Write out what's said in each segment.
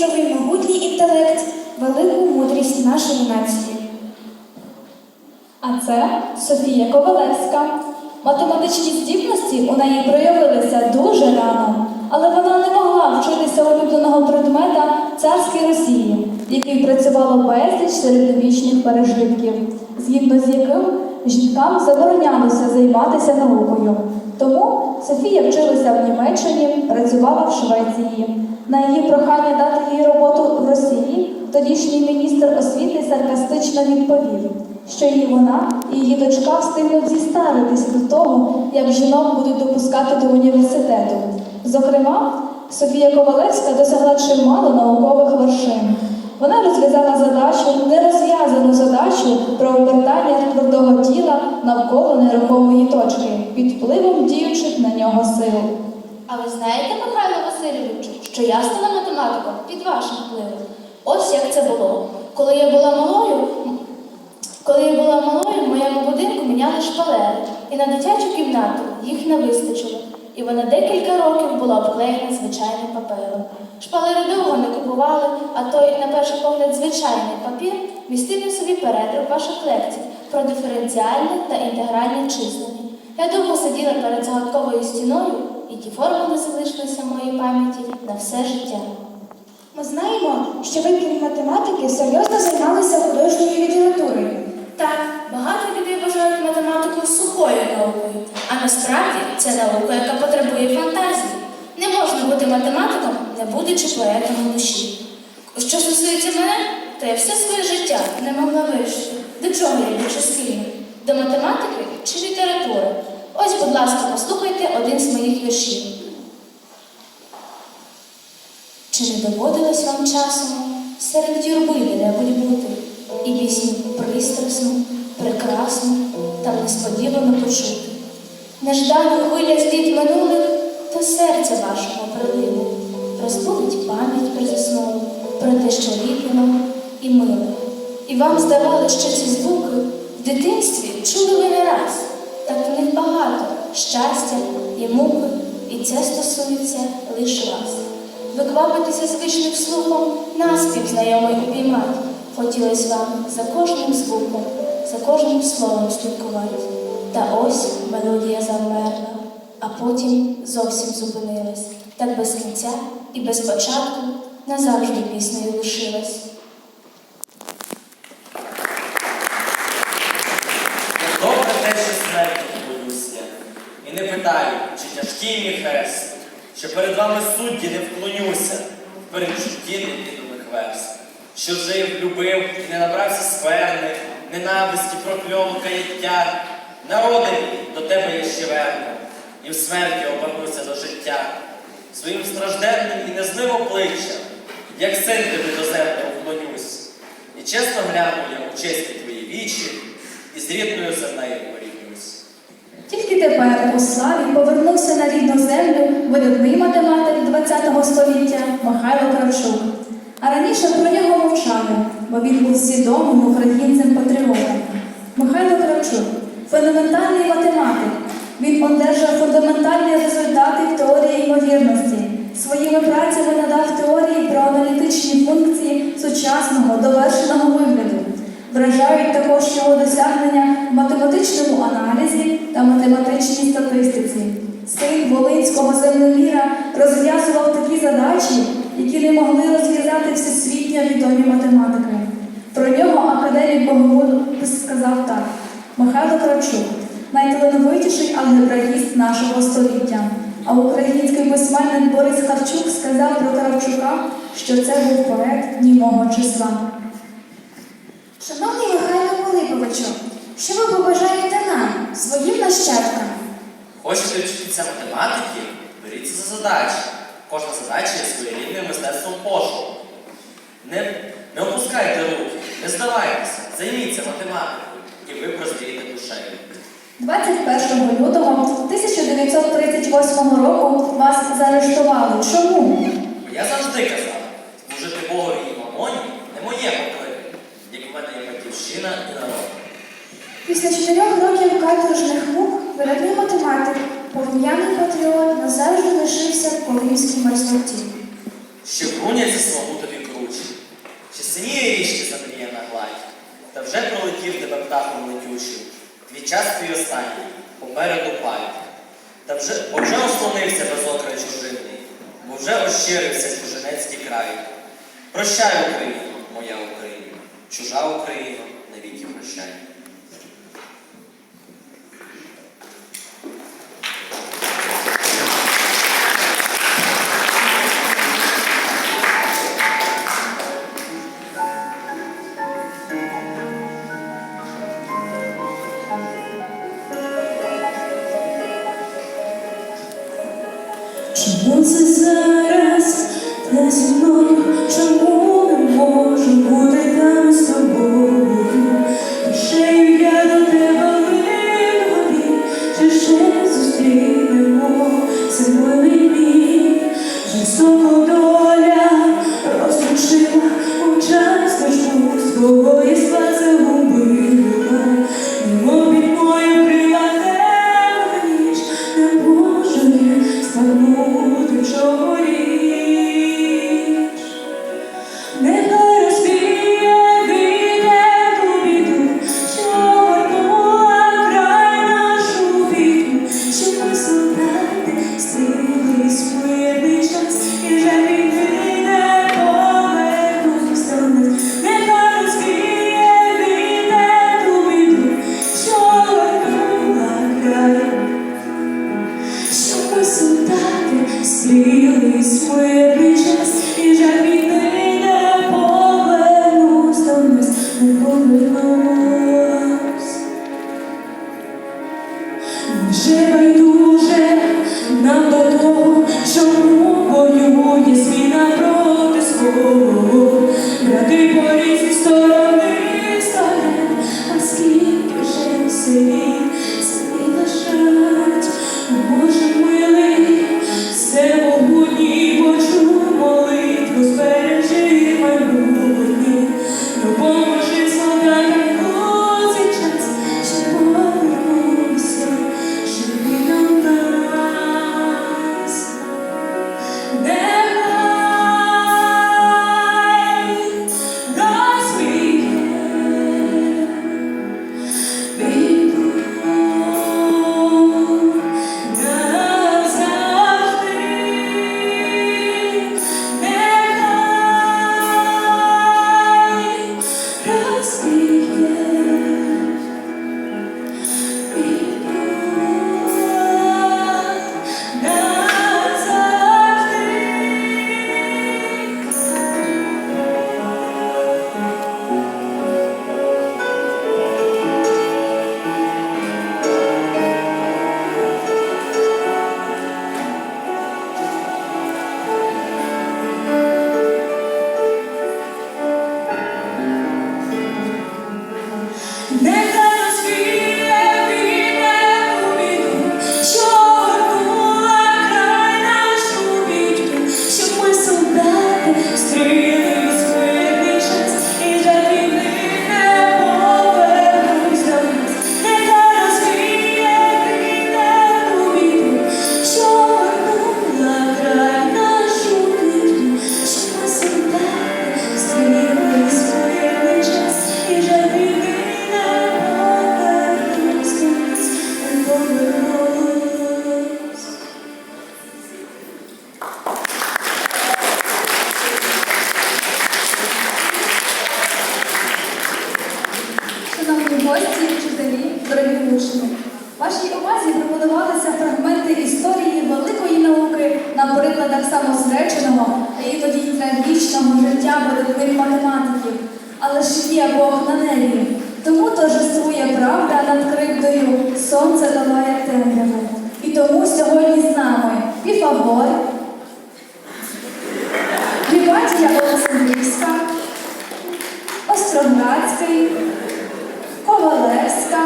світовий могутній інтелект, велику мудрість нашої нації. А це Софія Ковалевська. Математичні здібності у неї проявилися дуже рано, але вона не могла вчитися улюбленого предмета царській Росії, якій працювало безліч середньовічних пережитків, згідно з яким жінкам заборонялося займатися наукою. Тому Софія вчилася в Німеччині, працювала в Швеції. На її прохання дати їй роботу в Росії тодішній міністр освіти саркастично відповів, що і вона, і її дочка встигнуть зістаритись до того, як жінок будуть допускати до університету. Зокрема, Софія Ковалевська досягла чимало наукових вершин. Вона розв'язала задачу, нерозв'язану задачу про обертання твердого тіла навколо нерухомої точки під впливом діючих на нього сил. А ви знаєте, Михайло Васильовичу, що я стала математиком під вашим впливом? Ось як це було. Коли я була малою, коли я була малою, в моєму будинку міняли шпалери, і на дитячу кімнату їх не вистачило. І вона декілька років була обклеєна звичайним папером. Шпалери довго не купували, а той, на перший погляд, звичайний папір містив у собі передроб ваших лекцій про диференціальне та інтегральне числення. Я довго сиділа перед загадковою стіною, і ті формули залишилися в моїй пам'яті на все життя. Ми знаємо, що ви крім математики серйозно займалися художньою літературою. Так, багато людей вважають математику сухою наукою, а насправді це наука, яка потребує фантазії. Не можна бути математиком, не будучи поетом у душі. Що стосується мене, то я все своє життя не могла вирішити, до чого я більше схильна – до математики чи літератури. Ось, будь ласка, послухайте один з моїх віршів. Чи не доводилось вам часом серед юрби де-небудь бути і пісню пристрасну, прекрасну та несподівано почути? Неждана хвиля з літ минулих до серця вашого прилине, розбудить пам'ять при заснову про те, що рідного і миле. І вам здавалося, що ці звуки в дитинстві чули ви не раз, щастя і муки, і це стосується лише вас. Ви звичним слухом наспів знайомий упіймати. Хотілось вам за кожним звуком, за кожним словом слідкувати. Та ось мелодія завмерла, а потім зовсім зупинилась. Так без кінця і без початку назавжди піснею лишилась. Як добре те, що смерті не боюся, і не питаю, чи тяжкий мій хрест, що перед вами судді не вклонюся, в передчутті невідомих верст, що жив, любив і не набрався скверни, ненависті, прокльону, каяття. Народи до тебе я ще верну, і в смерті обернуся до життя, своїм стражденним і незним обличчям, як син тобі до землі вклонюсь, і чесно гляну я у чесні твої вічі, і з рідною. Тільки тепер у славі повернувся на рідну землю видатний математик ХХ століття Михайло Кравчук. А раніше про нього мовчали, бо він був свідомим українцем-патріотом. Михайло Кравчук фундаментальний математик. Він одержав фундаментальні результати в теорії ймовірності. Своїми працями надав теорії про аналітичні функції сучасного довершеного вигляду. Вражають також його досягнення в математичному аналізі та математичній статистиці. Син Волинського землеміра розв'язував такі задачі, які не могли розв'язати всесвітньо відомі математики. Про нього академік Богомолець сказав так: Михайло Кравчук найталановитіший алгебраїст нашого століття. А український письменник Борис Харчук сказав про Кравчука, що це був поет німого числа. Шановний Михайло Пилиповичу, що ви побажаєте нам, своїм нащадкам? Хочете вчитися математики? Беріться за задачі. Кожна задача є своєрідним мистецтвом пошуку. Не, не опускайте руки, не здавайтеся, займіться математикою, і ви прозрієте душею. 21 лютого 1938 року вас заарештували. Чому? Бо я завжди казав, служити Богові і мамоні не моє покликання, як у мене є батьківщина і народ. Після чотирьох років каторжних мук видатний математик, полум'яний патріот назавжди лишився в полинській мерзлоті. Що груняться свободу тобі круче, чи синіє річки на гладь, та вже пролетів тебе птахом летючий, твій час останній, попереду паль. Та вже бо вже ослонився без окрай чужинний, бо вже розщирився чужинецький край. Прощай, Україну, моя Україна, чужа Україна навіки прощай. правдою, але ж є Бог на неї. Тому торжествує правда над кривдою, сонце долає темряву. І тому сьогодні з нами піфагор, Ліватія Олександрівська, Остроградський, Ковалевська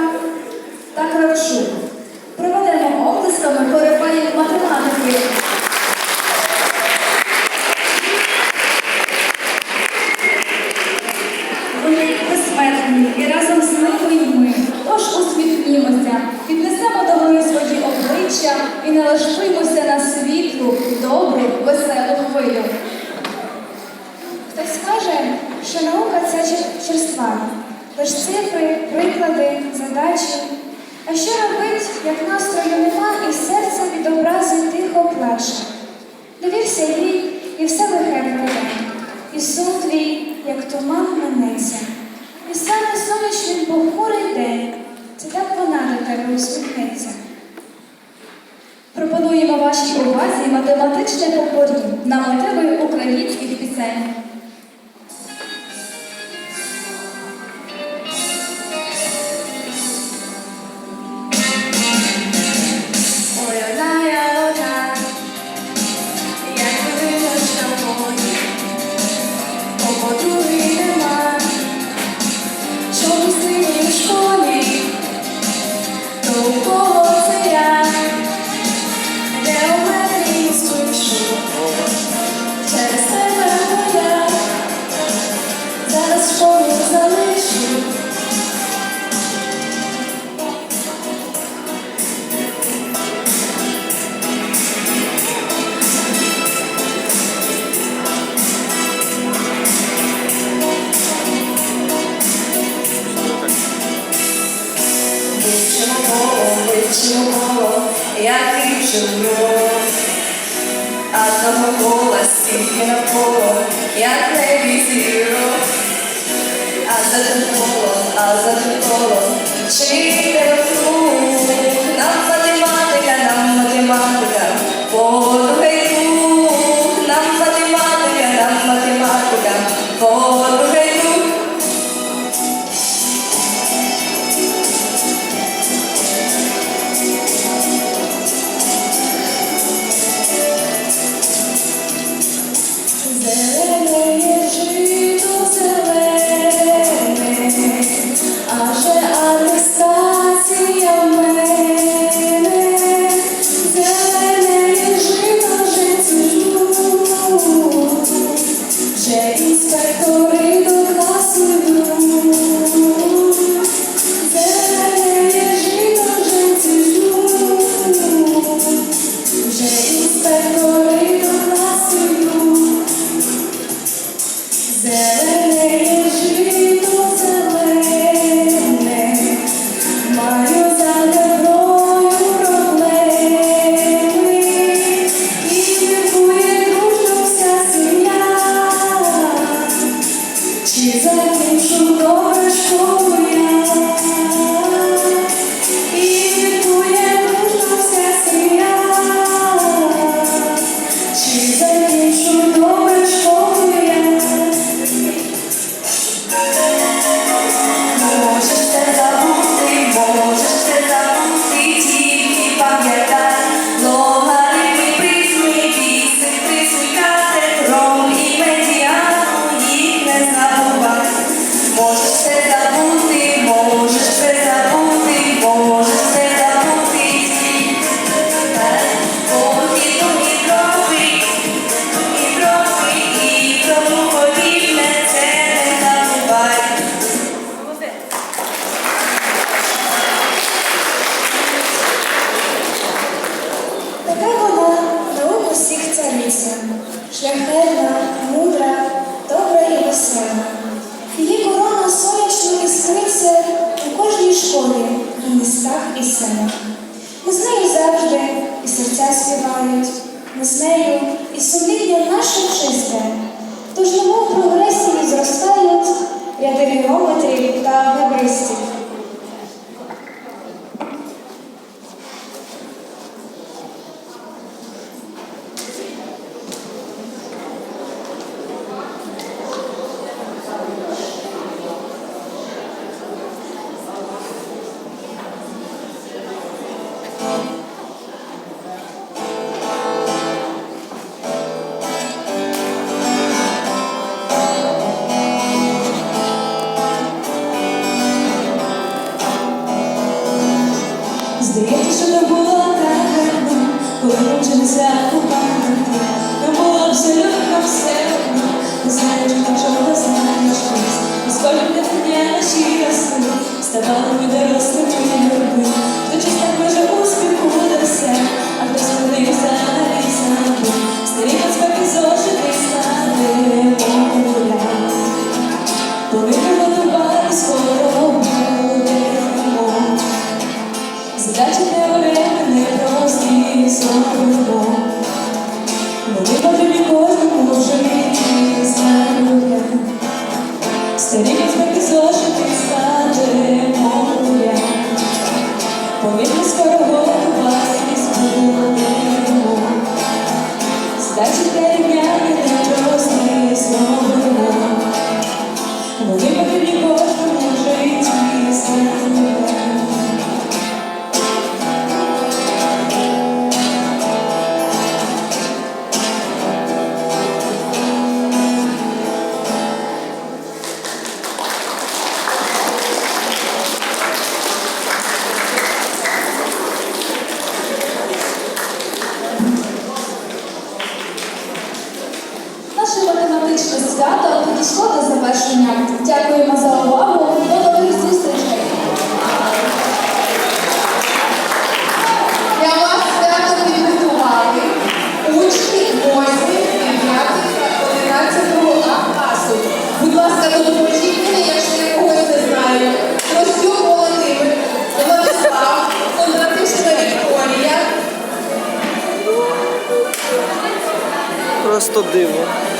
та Крачук. Проведемо облисками корифаїв математики. і налаштуємося на світлу, добру, веселу хвилю. Хтось скаже, що наука це черства, лиш цифри, приклади, задачі. А що робить, як настрою нема, і серце від образи тихо плаче? Довівся їй і все лихе вдає, і сум твій, як туман минеться, і саме сонячний похмурий день. Це так вона до тебе успіла. Вашій увазі математичне попорні на мотиви українських пісень. Now як небі зірок. А за тим колом, а за тим колом, вчитель цариця, шляхетна, мудра, добра і весела. Її корона сонячно іскриться у кожній школі, у містах і селах. Ми з нею завжди і серця співають, ми з нею і сумління наше чисте. Тож немов прогресії зростають ряди геометрів та алгебристів. gente, uma просто диво.